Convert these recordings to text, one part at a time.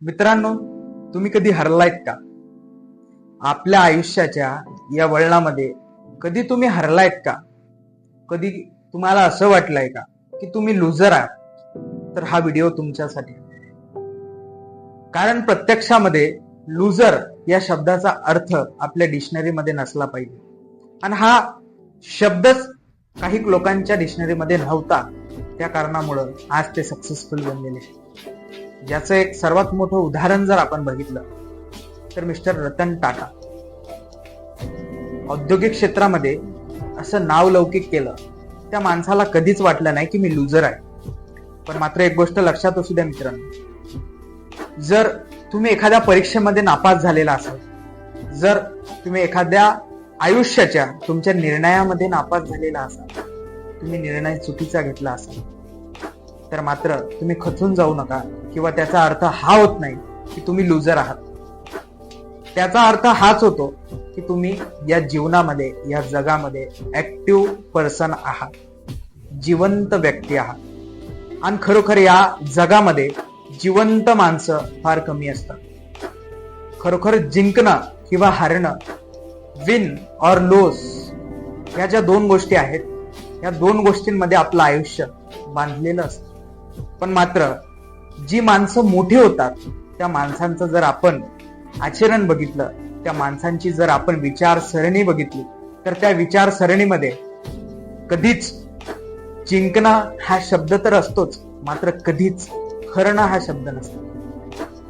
मित्रांनो तुम्ही कधी हरलायत का? आपल्या आयुष्याच्या या वळणामध्ये कधी तुम्ही हरलायत का? कधी तुम्हाला असं वाटलंय का की तुम्ही लुझर आहात? तर हा व्हिडिओ तुमच्यासाठी. कारण प्रत्यक्षामध्ये लुझर या शब्दाचा अर्थ आपल्या डिक्शनरीमध्ये नसला पाहिजे. आणि हा शब्दच काही लोकांच्या डिक्शनरीमध्ये नव्हता. त्या कारणामुळं आज ते सक्सेसफुल बनलेले. आहेत ज्याचं एक सर्वात मोठं उदाहरण जर आपण बघितलं तर मिस्टर रतन टाटा. औद्योगिक क्षेत्रामध्ये असं नाव लौकिक केलं त्या माणसाला कधीच वाटलं नाही की मी लुजर आहे. पण मात्र एक गोष्ट लक्षात असू द्या मित्रांनो. जर तुम्ही एखाद्या परीक्षेमध्ये नापास झालेला असाल जर तुम्ही एखाद्या आयुष्याच्या तुमच्या निर्णयामध्ये नापास झालेला असाल तुम्ही निर्णय चुकीचा घेतला असाल तर मात्र तुम्ही खचून जाऊ नका किंवा त्याचा अर्थ हा होत नाही की तुम्ही लुजर आहात. त्याचा अर्थ हाच होतो की तुम्ही या जीवनामध्ये या जगामध्ये ऍक्टिव्ह पर्सन आहात. जिवंत व्यक्ती आहात. आणि खरोखर या जगामध्ये जिवंत माणसं फार कमी असतात. खरोखर जिंकणं किंवा हारणं विन और लोस या ज्या दोन गोष्टी आहेत या दोन गोष्टींमध्ये आपलं आयुष्य बांधलेलं असतं. पण मात्र जी माणसं मोठी होतात त्या माणसांचं जर आपण आचरण बघितलं त्या माणसांची जर आपण विचारसरणी बघितली तर त्या विचारसरणीमध्ये कधीच जिंकणं हा शब्द तर असतोच मात्र कधीच हरणं हा शब्द नसतो.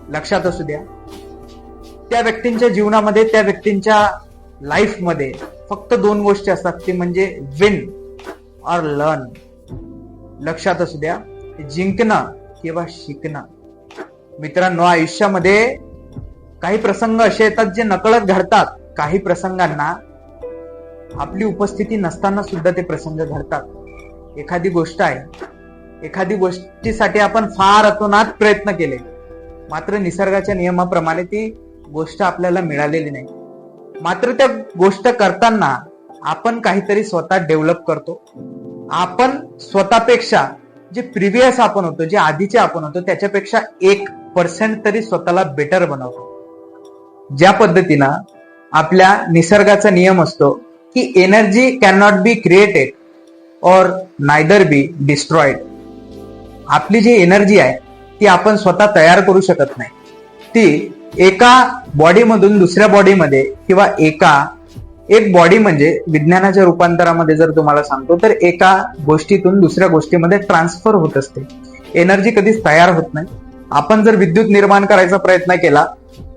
लक्षात असू द्या. त्या व्यक्तींच्या जीवनामध्ये त्या व्यक्तींच्या लाईफमध्ये फक्त दोन गोष्टी असतात ते म्हणजे विन और लर्न लक्षात असू द्या. जिंकणं किंवा शिकणं. मित्रांनो आयुष्यामध्ये काही प्रसंग असे येतात जे नकळत घडतात. काही प्रसंगांना आपली उपस्थिती नसताना सुद्धा ते प्रसंग घडतात. एखादी गोष्ट आहे. एखादी गोष्टीसाठी आपण फार अतोनात प्रयत्न केले. मात्र निसर्गाच्या नियमाप्रमाणे ती गोष्ट आपल्याला मिळालेली नाही. मात्र त्या गोष्ट करताना आपण काहीतरी स्वतः डेव्हलप करतो. आपण स्वतःपेक्षा जे प्रिव्हियस आपण होतो जे आधीचे आपण होतो त्याच्यापेक्षा एक पर्सेंट तरी स्वतःला बेटर बनवतो. ज्या पद्धतीनं आपल्या निसर्गाचा नियम असतो की energy can not be created और नायदर बी डिस्ट्रॉइड आपली जी एनर्जी आहे ती आपण स्वतः तयार करू शकत नाही. ती एका बॉडीमधून दुसऱ्या बॉडीमध्ये किंवा एका एक बॉडी म्हणजे विज्ञानाच्या रूपांतरामध्ये जर तुम्हाला सांगतो तर एका गोष्टीतून दुसऱ्या गोष्टीमध्ये ट्रान्सफर होत असते. एनर्जी कधीच तयार होत नाही. आपण जर विद्युत निर्माण करायचा प्रयत्न केला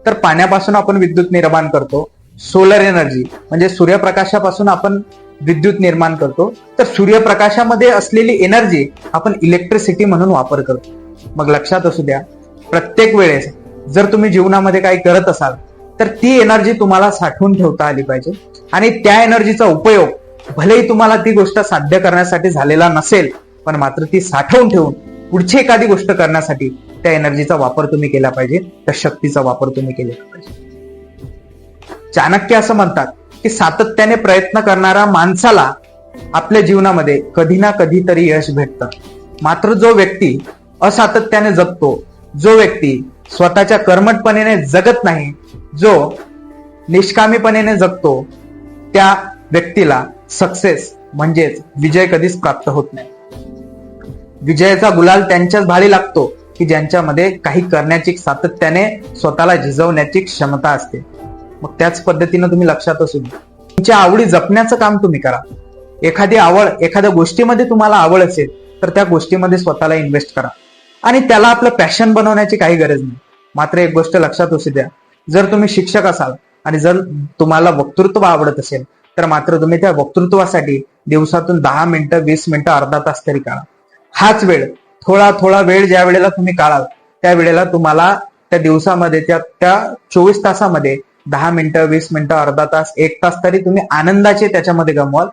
तर पाण्यापासून आपण विद्युत निर्माण करतो. सोलर एनर्जी म्हणजे सूर्यप्रकाशापासून आपण विद्युत निर्माण करतो. तर सूर्यप्रकाशामध्ये असलेली एनर्जी आपण इलेक्ट्रिसिटी म्हणून वापर करतो. मग लक्षात असू द्या प्रत्येक वेळेस जर तुम्ही जीवनामध्ये काही करत असाल तर ती एनर्जी तुम्हाला साठवून ठेवता आली पाहिजे. आणि त्या एनर्जीचा उपयोग भलेही तुम्हाला ती गोष्ट साध्य करण्यासाठी झालेला नसेल पण मात्र ती साठवून ठेवून पुढची एखादी गोष्ट करण्यासाठी त्या एनर्जीचा वापर तुम्ही केला पाहिजे त्या शक्तीचा वापर तुम्ही केला पाहिजे. चाणक्य असं म्हणतात की सातत्याने प्रयत्न करणाऱ्या माणसाला आपल्या जीवनामध्ये कधी ना कधीतरी यश भेटतं. मात्र जो व्यक्ती असातत्याने जगतो जो व्यक्ती स्वतःच्या कर्मटपणेने जगत नाही जो निष्कामीपणेने जगतो त्या व्यक्तीला सक्सेस म्हणजेच विजय कधीच प्राप्त होत नाही. विजयाचा गुलाल त्यांच्याच भाळी लागतो की ज्यांच्यामध्ये काही करण्याची सातत्याने स्वतःला झिजवण्याची क्षमता असते. मग त्याच पद्धतीनं तुम्ही लक्षात असू द्या तुमच्या आवडी जपण्याचं काम तुम्ही करा. एखादी आवड एखाद्या गोष्टीमध्ये तुम्हाला आवड असेल तर त्या गोष्टीमध्ये स्वतःला इन्व्हेस्ट करा. आणि त्याला आपलं पॅशन बनवण्याची काही गरज नाही. मात्र एक गोष्ट लक्षात असू द्या जर तुम्ही शिक्षक असाल आणि जर तुम्हाला वक्तृत्व आवडत असेल तर मात्र तुम्ही त्या वक्तृत्वासाठी दिवसातून दहा मिनिटं वीस मिनिटं अर्धा तास तरी काढा. हाच वेळ थोडा थोडा वेळ ज्या वेळेला तुम्ही काढाल त्या वेळेला तुम्हाला त्या दिवसामध्ये त्या त्या चोवीस तासामध्ये दहा मिनिटं वीस मिनिटं अर्धा तास एक तास तरी तुम्ही आनंदाचे त्याच्यामध्ये गमवाल.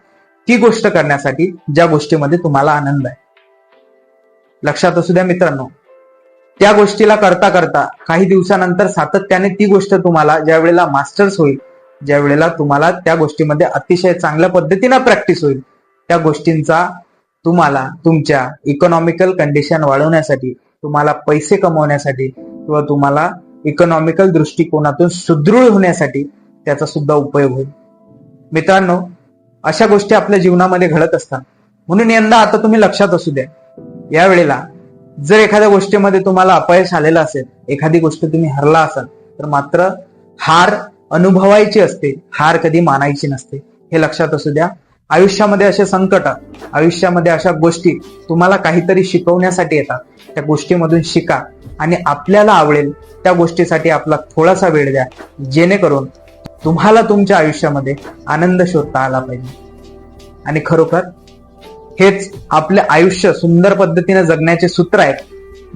ती गोष्ट करण्यासाठी ज्या गोष्टीमध्ये तुम्हाला आनंद आहे. लक्षात असू द्या मित्रांनो त्या गोष्टीला करता करता काही दिवसानंतर सातत्याने ती गोष्ट तुम्हाला ज्या वेळेला मास्टर्स होईल ज्या वेळेला तुम्हाला त्या गोष्टीमध्ये अतिशय चांगल्या पद्धतीनं प्रॅक्टिस होईल त्या गोष्टींचा तुम्हाला तुमच्या इकॉनॉमिकल कंडिशन वाढवण्यासाठी तुम्हाला पैसे कमवण्यासाठी किंवा तुम्हाला इकॉनॉमिकल दृष्टिकोनातून सुदृढ होण्यासाठी त्याचा सुद्धा उपयोग होईल. मित्रांनो अशा गोष्टी आपल्या जीवनामध्ये घडत असतात. म्हणून यंदा आता तुम्ही लक्षात असू द्या. यावेळेला जर एखाद्या गोष्टीमध्ये तुम्हाला अपयश आलेलं असेल एखादी गोष्ट तुम्ही हरला असाल तर मात्र हार अनुभवायची असते हार कधी मानायची नसते. हे लक्षात असू द्या. आयुष्यामध्ये असे संकट आयुष्यामध्ये अशा गोष्टी तुम्हाला काहीतरी शिकवण्यासाठी येतात. त्या गोष्टीमधून शिका आणि आपल्याला आवडेल त्या गोष्टीसाठी आपला थोडासा वेळ द्या जेणेकरून तुम्हाला तुमच्या आयुष्यामध्ये आनंद शोधता आला पाहिजे. आणि खरोखर हेच आपले आयुष्य सुंदर पद्धतीने जगण्याचे सूत्र आहेत.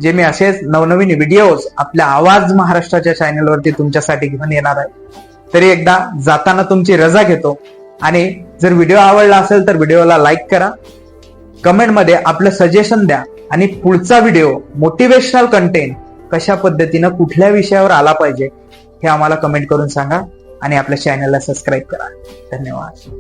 जे मी असेच नवनवीन व्हिडिओज आपल्या आवाज महाराष्ट्राच्या चॅनलवरती तुमच्यासाठी घेऊन येणार आहे. तरी एकदा जाताना तुमची रजा घेतो. आणि जर व्हिडिओ आवडला असेल तर व्हिडिओला लाईक करा. कमेंटमध्ये आपलं सजेशन द्या. आणि पुढचा व्हिडिओ मोटिवेशनल कंटेंट कशा पद्धतीनं कुठल्या विषयावर आला पाहिजे हे आम्हाला कमेंट करून सांगा. आणि आपल्या चॅनलला सबस्क्राईब करा. धन्यवाद.